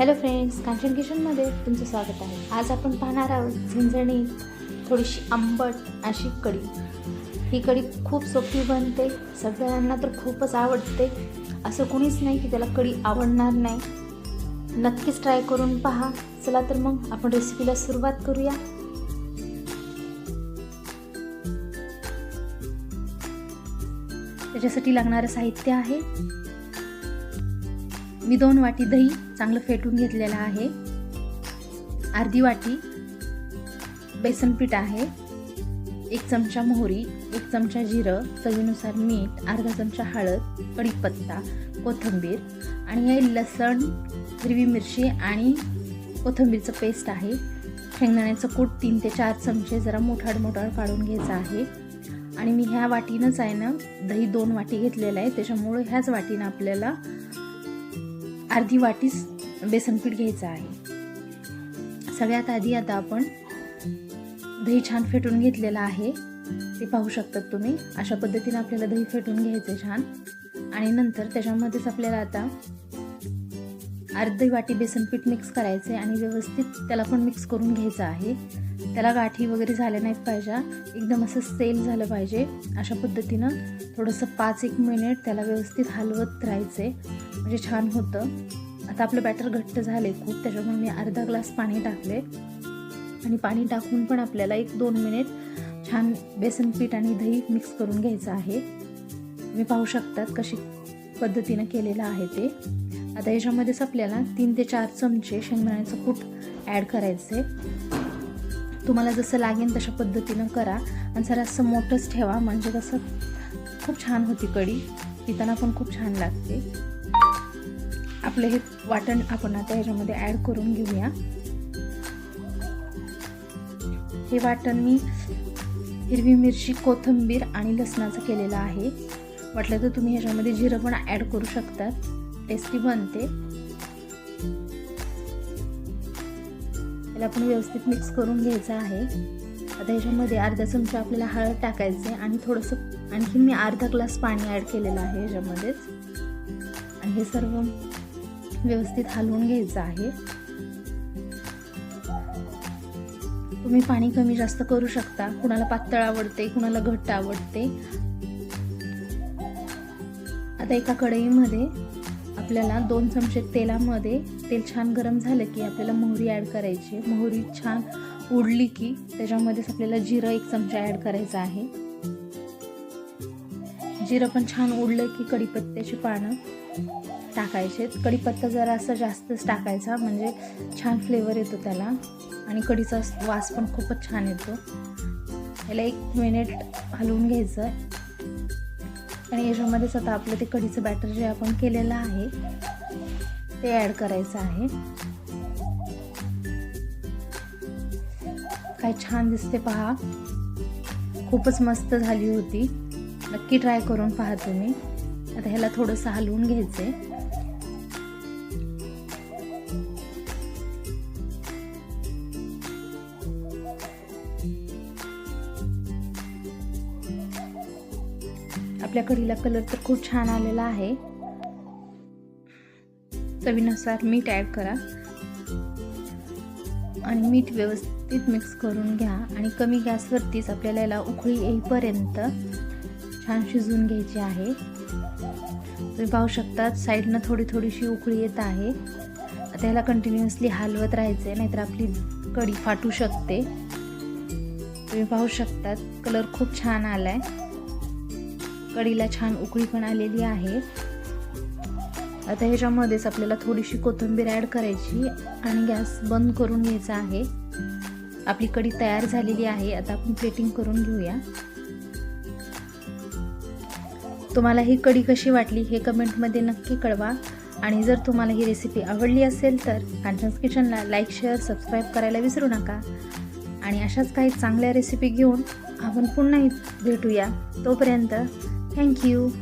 Hello friends Kanchan किचनमध्ये तुमचं स्वागत आहे. आज आपण पाहणार आहोत झणझणीत थोडीशी आंबट अशी कढी. ही कढी खूप सोपी बनते सगळ्यांना तर खूपच आवडते. असं कोणीच नाही की त्याला कढी आवडणार नाही. नक्कीच ट्राय करून पहा. चला तर मग आपण रेसिपीला सुरुवात करूया. त्याच्यासाठी लागणारं साहित्य आहे. मी दोन वाटी दही चांगलं फेटून घेतलेलं आहे. अर्धी वाटी बेसन पीठ आहे. एक चमचा मोहरी एक चमचा जिरं चवीनुसार मीठ अर्धा चमचा हळद कढीपत्ता कोथिंबीर आणि हे लसण हिरवी मिरची आणि कोथिंबीरचं पेस्ट आहे. शेंगदाण्याचं कूट तीन ते चार चमचे जरा मोठाड मोठाड काढून घ्यायचं आहे. आणि मी ह्या वाटीनंच आहे ना दही दोन वाटी घेतलेलं आहे. त्याच्यामुळे ह्याच वाटीनं आपल्याला अर्धी वाटीस बेसनपीठ घ्यायचं आहे. सगळ्यात आधी आता आपण दही छान फेटून घेतलेलं आहे. ते पाहू शकतात तुम्ही. अशा पद्धतीने आपल्याला दही फेटून घ्यायचं छान. आणि नंतर त्याच्यामध्येच आपल्याला आता अर्धी वाटी बेसनपीठ मिक्स करायचं आहे आणि व्यवस्थित त्याला पण मिक्स करून घ्यायचं आहे. त्याला गाठी वगैरे झाल्या नाहीत पाहिजे. एकदम असं सेल झालं पाहिजे. अशा पद्धतीनं थोडंसं पाच एक मिनिट त्याला व्यवस्थित हलवत राहायचं आहे म्हणजे छान होतं. आता आपलं बॅटर घट्ट झाले खूप त्याच्यामुळे मी अर्धा ग्लास पाणी टाकले आणि पाणी टाकून पण आपल्याला एक दोन मिनिट छान बेसन पीठ आणि दही मिक्स करून घ्यायचं आहे. तुम्ही पाहू शकतात कशी पद्धतीनं केलेलं आहे ते. आता याच्यामध्येच आपल्याला तीन ते चार चमचे शेंगदाण्याचं कूट ॲड करायचे. तुम्हाला जसं लागेल तशा पद्धतीनं करा. आणि जरा असं मोठंच ठेवा म्हणजे कसं खूप छान होती कढी. पिताना पण खूप छान लागते. आपलं हे वाटण आपण आता ह्याच्यामध्ये ॲड करून घेऊया. हे वाटण मी हिरवी मिरची कोथिंबीर आणि लसणाचं केलेलं आहे. वाटलं तर तुम्ही ह्याच्यामध्ये जिरं पण ॲड करू शकतात. टेस्टी बनते. याला आपण व्यवस्थित मिक्स करून घ्यायचं आहे. आता ह्याच्यामध्ये अर्धा चमचा आपल्याला हळद टाकायचे आणि थोडंसं आणखी मी अर्धा ग्लास पाणी ॲड केलेलं आहे ह्याच्यामध्येच आणि हे सर्व व्यवस्थित हलवून घ्यायचं आहे. तुम्ही पाणी कमी जास्त करू शकता. कुणाला पातळ आवडते कुणाला घट्ट आवडते. आता एका कढईमध्ये आपल्याला दोन चमचे तेलामध्ये तेल छान गरम झालं की आपल्याला मोहरी ॲड करायची. मोहरी छान उडली की त्याच्यामध्येच आपल्याला जिरं एक चमचा ॲड करायचा आहे. जिरं पण छान उडलं की कढीपत्त्याची पानं टाकायचे. कढीपत्ता जरा असं जास्तच टाकायचा म्हणजे छान फ्लेवर येतो त्याला. आणि कढीचा वास पण खूपच छान येतो. याला एक मिनिट हलवून घ्यायचं. आणि याच्यामध्येच आता आपलं ते कढीचं बॅटर जे आपण केलेलं आहे ते ॲड करायचं आहे. काय छान दिसते पहा. खूपच मस्त झाली होती. नक्की ट्राय करून पहा तुम्ही. आता ह्याला थोडंसं हलवून घ्यायचं आहे आपल्या कढीला कलर तर खूप छान आलेला आहे. चवीनुसार मीठ ॲड करा. आणि मीठ व्यवस्थित मिक्स करून घ्या. आणि कमी गॅसवरतीच आपल्याला याला उकळी येईपर्यंत छान शिजवून घ्यायची आहे. तुम्ही पाहू शकता साईडनं थोडी थोडीशी उकळी येत आहे. आता याला कंटिन्युअसली हलवत राहायचे नाहीतर आपली कढी फाटू शकते. तुम्ही पाहू शकतात कलर खूप छान आला आहे कढीला छान उकळी पण आलेली आहे. आता ह्याच्यामध्येच आपल्याला थोडीशी कोथिंबीर ॲड करायची आणि गॅस बंद करून घ्यायचा आहे. आपली कढी तयार झालेली आहे. आता आपण प्लेटिंग करून घेऊया. तुम्हाला ही कढी कशी वाटली हे कमेंटमध्ये नक्की कळवा. आणि जर तुम्हाला ही रेसिपी आवडली असेल तर कांचन्स किचनला लाईक शेअर सबस्क्राईब करायला विसरू नका. आणि अशाच काही चांगल्या रेसिपी घेऊन आपण पुन्हा भेटूया. तोपर्यंत Thank you.